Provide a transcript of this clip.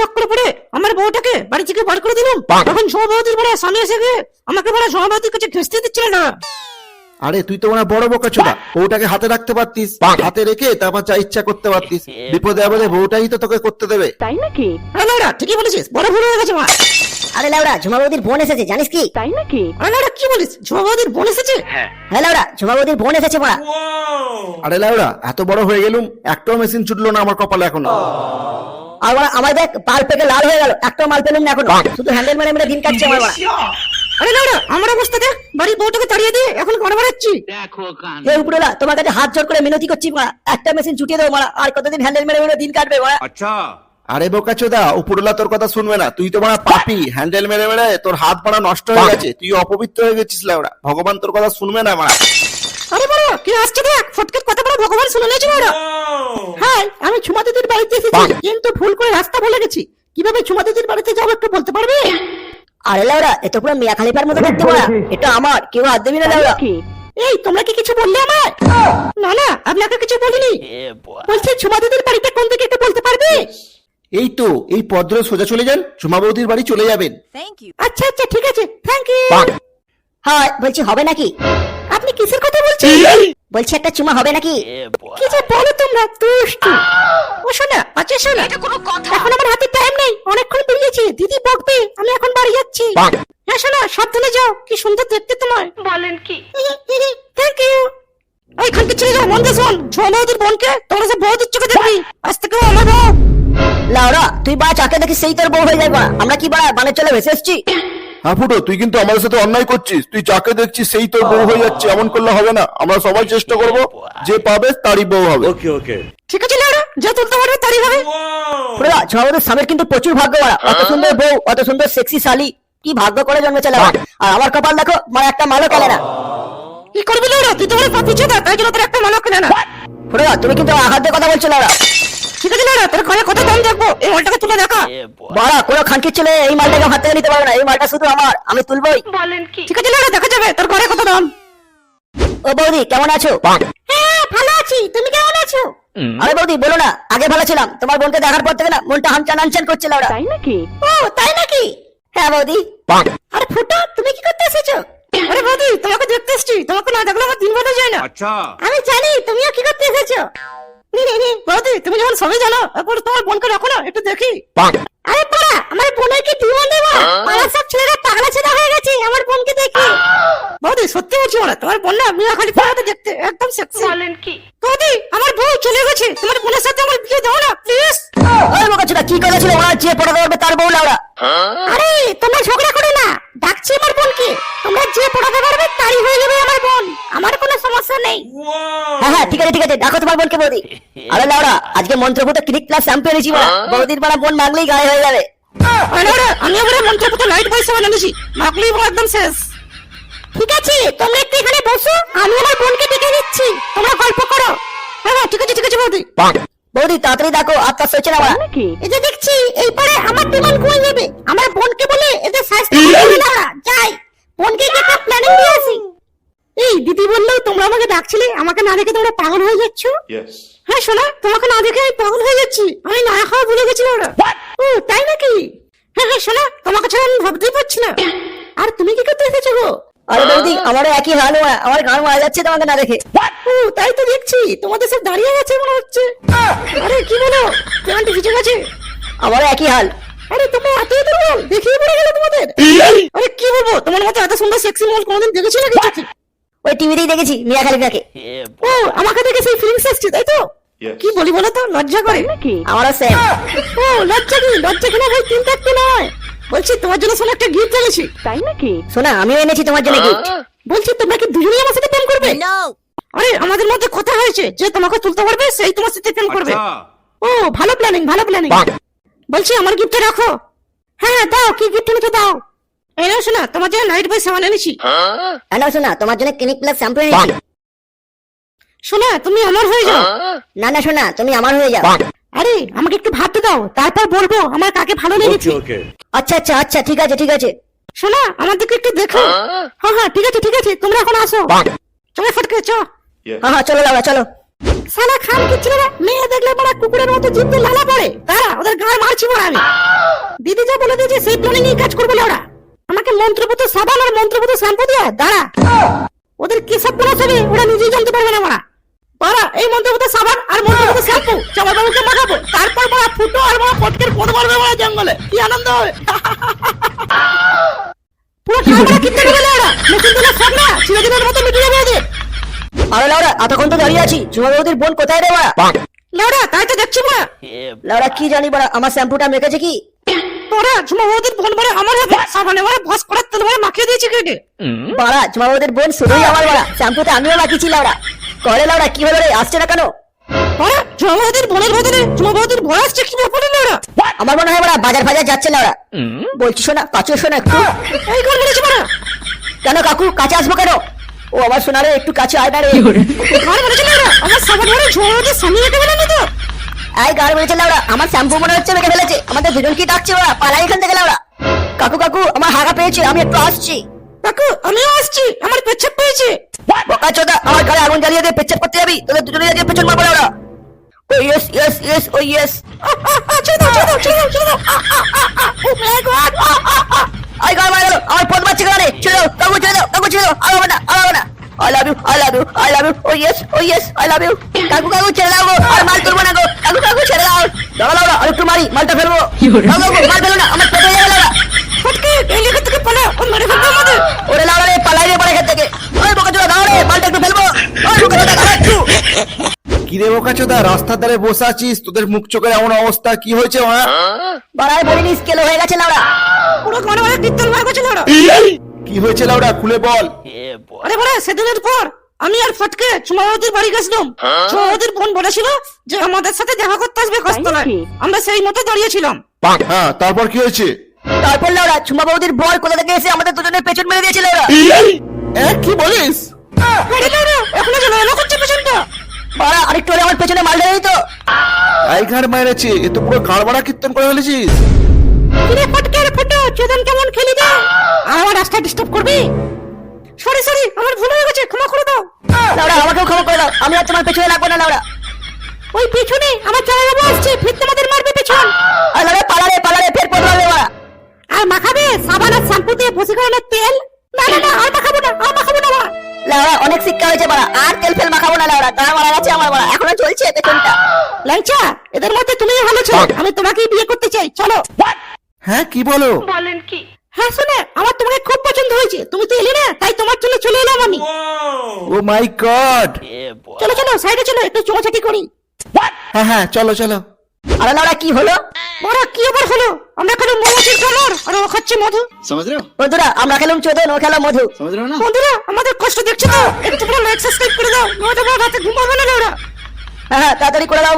চক্করে পড়ে আমার বউটাকে বাড়ি থেকে বার করে দিলাম। তখন স্বামী এসে গিয়ে আমাকে বড় ঝুমা কাছে দিচ্ছিল না? আরে তুই তো বড় বোকা ছোটা বউটাকে হাতে রাখতে পারতিস হাতে রেখে তারপর যা ইচ্ছা করতে পারতিস। বিপদে আপদে বউটাই তো তোকে করতে দেবে। তাই নাকি? আরে লাউডা ঠিকই বলেছিস বড় ভুল হয়ে গেছে মা। আরে লাউড়া ঝুমা বোন এসেছে জানিস কি? তাই নাকি? আরে লাউডা কি বলিস? ঝুমা বোন এসেছে? হ্যাঁ। লাউড়া ঝুমা বৌদির বোন এসেছে পড়া। আরে লাউরা এত বড় হয়ে গেলুম একটাও মেশিন ছুটলো না আমার কপালে এখনও। আর আমার দেখ পাল পেকে লাল হয়ে গেল। একটা মাল পেলুম না এখন। শুধু হ্যান্ডেল মেরে মেরে দিন কাটছে আমার বড়া আরে লাউডা আমার অবস্থা দেখ বাড়ির বউটাকে তাড়িয়ে দিয়ে এখন ঘরে বেড়াচ্ছি। এই উপরওয়ালা তোমার কাছে হাত জোর করে মিনতি করছি একটা মেশিন ছুটিয়ে দেবো মারা আর কতদিন হ্যান্ডেল মেরে মেরে দিন কাটবে মারা আরে বোকা চোদা উপরলা তোর কথা শুনবে না। তুই তো মারা পাপি। হ্যান্ডেল মেরে মেরে তোর হাত মারা নষ্ট হয়ে গেছে। তুই অপবিত্র হয়ে গেছিস লাউরা ভগবান তোর কথা শুনবে না মারা আরে বড় কি আসছে দেখ? ফটকের কথা বড় ভগবান শুনে নিয়েছে বড় হ্যাঁ আমি ঝুমা দিদির বাড়িতে এসেছি। কিন্তু ভুল করে রাস্তা ভুলে গেছি। কীভাবে ঝুমা দিদির বাড়িতে যাব একটু বলতে পারবে? আরে লাউড়া এ তো পুরো মিয়া খালিফার মতো দেখতে মারা এটা আমার কেউ হাত দেবি না নাকি এই তোমরা কি কিছু বললে আমার না না আপনাকে কিছু বলিনি। বলছি ঝুমা দিদির বাড়িটা কোন দিকে একটু বলতে পারবে? এই তো এই পদ্র সোজা চলে যান ঝুমা বৌদির বাড়ি চলে যাবেন। আচ্ছা আচ্ছা ঠিক আছে। থ্যাংক ইউ হ্যাঁ বলছি হবে নাকি? আপনি কিসের কথা বলছেন? বলছি একটা চুমা হবে নাকি? কি যে বলো তোমরা দুষ্টু। ও শোনা আচ্ছা শোনা। এখন আমার হাতে টাইম নেই অনেকক্ষণ বেরিয়েছি দিদি বকবে আমি এখন বাড়ি যাচ্ছি। হ্যাঁ শোনা সাবধানে যাও কি সুন্দর দেখতে তোমার। বলেন কি? থ্যাংক ইউ ওই খানকে ছেড়ে যাও মন দিয়ে শোন বৌদির বোনকে তোমরা সব বৌদির চোখে দেখবি। আজ থেকে আমার বউ। লাউড়া তুই বা চাকে দেখি সেই তোর বউ হয়ে যাবে। আমরা কি বাড়া বানে চলে ভেসে এসছি? হ্যাঁ ফুটো তুই কিন্তু আমাদের সাথে অন্যায় করছিস। তুই যাকে দেখছিস সেই তোর বউ হয়ে যাচ্ছে এমন করলে হবে না। আমরা সবাই চেষ্টা করব যে পাবে তারই বউ হবে। ওকে ওকে। ঠিক আছে লাউরা যা তুলতে পারবে তারই হবে। পুরো ঝগড়াদের স্বামীর কিন্তু প্রচুর ভাগ্য বাড়া অত সুন্দর বউ অত সুন্দর সেক্সি শালি কি ভাগ্য করে জন্মেছে লাউড়া আর আমার কপাল দেখো মানে একটা মালও কেলে না। কি করবি লাউরা? তুই তো আমার পাপি চোদা তাই জন্য তোর একটা মানক কেনে না। পুরো তুমি কিন্তু আঘাত দিয়ে কথা বলছো লাউড়া ঠিক আছে লাউরা তোর ঘরে কত দাম দেখব এই মালটাকে তুলে দেখা। বাড়া কোনো খানকির ছেলে এই মালটাকে হাত নিতে পারবে না। এই মালটা শুধু আমার আমি তুলবই। বলেন কি? ঠিক আছে লাউরা দেখা যাবে। তোর ঘরে কত দাম? ও বৌদি কেমন আছো? হ্যাঁ ভালো আছি। তুমি কেমন আছো? আরে বৌদি বলো না আগে ভালো ছিলাম। তোমার বোনকে দেখার পর থেকে না মনটা হানচান হানচান করছে লাউড়া তাই নাকি? ও তাই নাকি? হ্যাঁ বৌদি। আরে ফুটা তুমি কি করতে এসেছ? আরে বৌদি তোমাকে দেখতে এসেছি। তোমাকে না দেখলে আমার দিন যায় না। আমি জানি তুমিও কি করতে এসেছ? বৌদি তুমি যখন সবই জানো এরপর তোমার বোনকে রাখো না একটু দেখি। আরে পাড়া আমার বোনের কি দেবো? পাড়ার সব ছেলেরা পাগলা ছেলে হয়ে গেছে আমার বোনকে দেখি। বৌদি সত্যি বলছি ওরা তোমার বোন না মিয়া খালি পাড়াতে দেখতে একদম সেক্সি বলেন কি? বৌদি আমার বউ চলে গেছে তোমার বোনের সাথে আমার বিয়ে দাও না প্লিজ ওই বোকাচোদা কি কথা ছিল ওরা যে পড়ে দেবে তার বউ লাউড়া আরে তোমরা ঝগড়া করো না ডাকছি আমার বোনকে। তোমরা যে পড়াতে পারবে তারই হয়ে যাবে আমার বোন আমার কোনো সমস্যা নেই হ্যাঁ হ্যাঁ ঠিক আছে ঠিক আছে দেখো তোমার বোনকে বৌদি। আরে লাউড়া আজকে মন্ত্রপুত ক্রিক ক্লাস চ্যাম্পিয়ন হয়েছি বাড়া। বৌদির বাড়া বোন মাগলেই গায়ে হয়ে যাবে। আরে আরে, আমি আবার মন্ত্রপুত লাইট পয়সা বানিয়েছি মাকলি একদম শেষ। ঠিক আছে তোমরা একটু এখানে বসো আমি আমার বোনকে ডেকে দিচ্ছি তোমরা গল্প করো। হ্যাঁ হ্যাঁ ঠিক আছে ঠিক আছে বৌদি। বৌদি তাড়াতাড়ি দেখো আত্মা সইছে না। এই যে দেখছি এই পারে আমার বিমান কই যাবে আমার বোনকে বলে এদের শাস্তি যাই। বোনকে একটা প্ল্যানিং দিয়ে এই দিদি বলল তোমরা আমাকে ডাকছিলে আমাকে না দেখে তোমরা পাগল হয়ে যাচ্ছ? হ্যাঁ শোনা তোমাকে না দেখে আমি পাগল হয়ে যাচ্ছি। আমি না খাওয়া ভুলে গেছি ওরা। ও তাই নাকি? হ্যাঁ হ্যাঁ শোনা তোমাকে ছাড়া আমি ভাবতেই পারছি না। আর তুমি কি করতে এসেছ গো? আরে বৌদি আমারও একই হাল আমার গান মারা যাচ্ছে তোমাকে না দেখে। ও তাই তো দেখছি তোমাদের সব দাঁড়িয়ে গেছে মনে হচ্ছে। আরে কি বলো? প্যান্ট ভিজে গেছে আমারও একই হাল। আরে তোমরা এত দুর্বল দেখিয়ে পড়ে গেল তোমাদের। আরে কি বলব তোমার মতো এত সুন্দর সেক্সি মল কোনোদিন দেখেছ নাকি? ওই টিভিতেই দেখেছি মিয়া খালিফাকে ও আমাকে দেখে সেই ফিলিংস আসছে তাই তো? কি বলি বলো তো লজ্জা করে। নাকি? আমারও সেম ও লজ্জা কি? লজ্জা কিনা ভাই? তিন থাকতে নয়। বলছি তোমার জন্য শোনো একটা গিফট এনেছি। তাই নাকি? শোনা আমিও এনেছি তোমার জন্য গিফট বলছি তোমরা কি দুজনেই আমার সাথে প্রেম করবে? আরে আমাদের মধ্যে কথা হয়েছে যে তোমাকে তুলতে পারবে সেই তোমার সাথে প্রেম করবে। ও ভালো প্ল্যানিং ভালো প্ল্যানিং বলছি আমার গিফটটা রাখো। হ্যাঁ হ্যাঁ, দাও কি গিফট এনেছো দাও। এই নাও শোনা তোমার জন্য লাইট বয় সামান এনেছি। না শোনা তোমার জন্য ক্লিনিক প্লাস শ্যাম্পু এনেছি। শোনা তুমি আমার হয়ে যাও। না না শোনা তুমি আমার হয়ে যাও। আরে আমাকে একটু ভাবতে দাও তারপর বলব আমার কাকে ভালো লেগেছে। আচ্ছা আচ্ছা আচ্ছা ঠিক আছে ঠিক আছে। শোনা আমার দিকে একটু দেখো। হ্যাঁ? হ্যাঁ ঠিক আছে ঠিক আছে তোমরা এখন আসো। চলে ফটকে চ হ্যাঁ হ্যাঁ চলো লাউড়া চলো। সালা খান কি ছিল মেয়ে দেখলে বড় কুকুরের মতো জিভতে লালা পড়ে। তারা ওদের গায়ে মারছি বড় আমি। দিদি যা বলে দিয়েছে সেই প্ল্যানিং নিয়ে কাজ করব না ওরা। আমাকে মন্ত্রপুত সাবান আর মন্ত্রপুত শ্যাম্পু দিয়ে দাঁড়া। ওদের কি সব বলা হবে ওরা নিজেই জানতে পারবে না মারা বাড়া এই মন্ত্রপুত সাবান আর মন্ত্রপুত শ্যাম্পু চামড়া বাবুকে মাখাবো। তারপর বড় ফুটো আর বড় পটকের পদ মারবে বড় জঙ্গলে। কি আনন্দ হবে? পুরো ঠান্ডা কিনতে গেলে ওরা। নতুন দিনের সব না? চিরদিনের মতো মিটিয়ে যাবে ওদের। আরে লাউরা এতক্ষণ তো দাঁড়িয়ে আছি। ঝুমা বৌদির বোন কোথায় রে বাড়া লাউরা তাই তো দেখছি না লাউরা কি জানি বাড়া আমার শ্যাম্পুটা মেখেছে কি? বোন আমার হবে সাবানে বলে ভস করার তেল বলে মাখিয়ে দিয়েছে কেটে। বাড়া ঝুমা বোন শুধুই আমার বাড়া শ্যাম্পুতে আমিও মাখিয়েছি লাউরা করে লাউরা কি হলো রে আসছে না কেন? তোরা ঝুমা বোনের বদলে ঝুমা বৌদির আসছে কি ব্যাপারে লাউরা আমার মনে হয় বাড়া বাজার ফাজার যাচ্ছে লাউরা বলছি শোনা কাছে শোনা একটু। এই কোন বলেছে কেন কাকু কাছে আসব কেন? ও আমার শোনা রে একটু কাছে আয় না রে। বলেছে আমার সাবান তো। আই গাড় মেরেছে লাউরা আমার শ্যাম্পু মনে হচ্ছে মেখে ফেলেছে। আমাদের দুজন কি ডাকছে ওরা? পালাই এখান থেকে লাউরা। কাকু কাকু আমার হাগা পেয়েছে আমি একটু আসছি। কাকু আমিও আসছি আমার পেচ্ছাপ পেয়েছে। বকা চোদা আমার গায়ে আগুন জ্বালিয়ে দিয়ে পেচ্ছাপ করতে যাবি? তোদের দুজনে আজকে পেছন মারবো লাউরা। ও ইয়েস ইয়েস ইয়েস ও ইয়েস ছেড়ে দাও ছেড়ে দাও ও মাই গড আই গাড় মারা গেল আমার পদ মারছে গাড়ে দাও কাকু দাও কাকু দাও। আর হবে না আর হবে না। I love you, I love you, I love you, oh yes, oh yes, I love you. কাকু কাকু ছেড়ে দাও গো, আর মাল তুলবো না গো, কাকু কাকু ছেড়ে দাও। দাঁড়া দাঁড়া, আর একটু মারি, মালটা ফেলব। কাকু কাকু, মাল ফেলো না, আমার পেটে যাবে লাউড়া। ফটকে এই লেগে থেকে পালা ও মেরে ফেলবে আমাদের ওরে লাউড়া রে, পালাই রে পরে থেকে। ওই বোকা চোদা, দাঁড়া রে, মালটা একটু ফেলব। ওই বোকা চোদা, দাঁড়া একটু। কিরে বোকাচোদা রাস্তার ধারে বসে আছিস তোদের মুখ চোখের এমন অবস্থা কি হয়েছে হ্যাঁ বাড়ায় বলিনি, স্কেল হয়ে গেছে লাউড়া। পুরো ঘরে ঘরে কীর্তন বার করছে লাউরা কি হয়েছে লাউডা খুলে বল আরে বড় সেদিনের পর আমি আর ফটকে চুমাবতীর বাড়ি গেছিলাম। চুমাবতীর বোন বলেছিল যে আমাদের সাথে দেখা করতে আসবে কস্তলায় আমরা সেই মতো দাঁড়িয়েছিলাম। হ্যাঁ তারপর কি হয়েছে? তারপর লাউড়া, ঝুমা বৌদির বর কোথা থেকে এসে আমাদের দুজনের পেছন মেরে দিয়েছে লাউড়া। কি বলিস? আরে লাউরা এখনও যেন এলো করছে পেছনটা। বাড়া, আরেকটু হলে আমার পেছনে মাল ঢেলে। আই ঘাড় মেরেছে এ তো পুরো গাড়বাড়া কীর্তন করে ফেলেছিস। কিরে ফটকে রে ফটো চেতন কেমন খেলি দে আমার রাস্তা ডিস্টার্ব করবি? সরি সরি আমার ভুল হয়ে গেছে ক্ষমা করে দাও। লাউড়া, আমাকেও ক্ষমা করে দাও, আমি আর তোমার পেছনে লাগবো না লাউড়া। ওই পেছনে আমার জামাই বাবু আসছে ফির তোমাদের মারবে পেছন। আর লাউড়া, পালারে, পালারে, ফের মারবে বাড়া। আর মাখাবে সাবান আর শ্যাম্পু দিয়ে বসীকরণের তেল? না না না আর মাখাবো না আর মাখাবো না মা লাউড়া, অনেক শিক্ষা হয়েছে বাড়া আর তেল ফেল মাখাবো না লাউড়া গাড়া মারা গেছে আমার বাড়া এখনও চলছে পেছনটা ল্যাংচা এদের মধ্যে তুমি ভালো ছিল আমি তোমাকেই বিয়ে করতে চাই চলো। হ্যাঁ কি বলো? হ্যাঁ আমার তোমাকে খুব পছন্দ হয়েছে। তুমি তো এলে না তাই তোমার জন্য চলে এলাম আমি। ও মাই গড চলো চলো সাইডে চলো একটু করি। হ্যাঁ হ্যাঁ চলো চলো। আরে কি হলো? ওরা কি আবার হলো? আমরা খেলাম মৌমাছির আর ও খাচ্ছে মধু। বন্ধুরা আমরা খেলাম চোদন ও খেলা মধু। সমাজ না? বন্ধুরা আমাদের কষ্ট দেখছ তো? একটু করে করে দাও নয়তো রাতে ঘুমাবে না লাউড়া হ্যাঁ, হ্যাঁ তাড়াতাড়ি করে দাও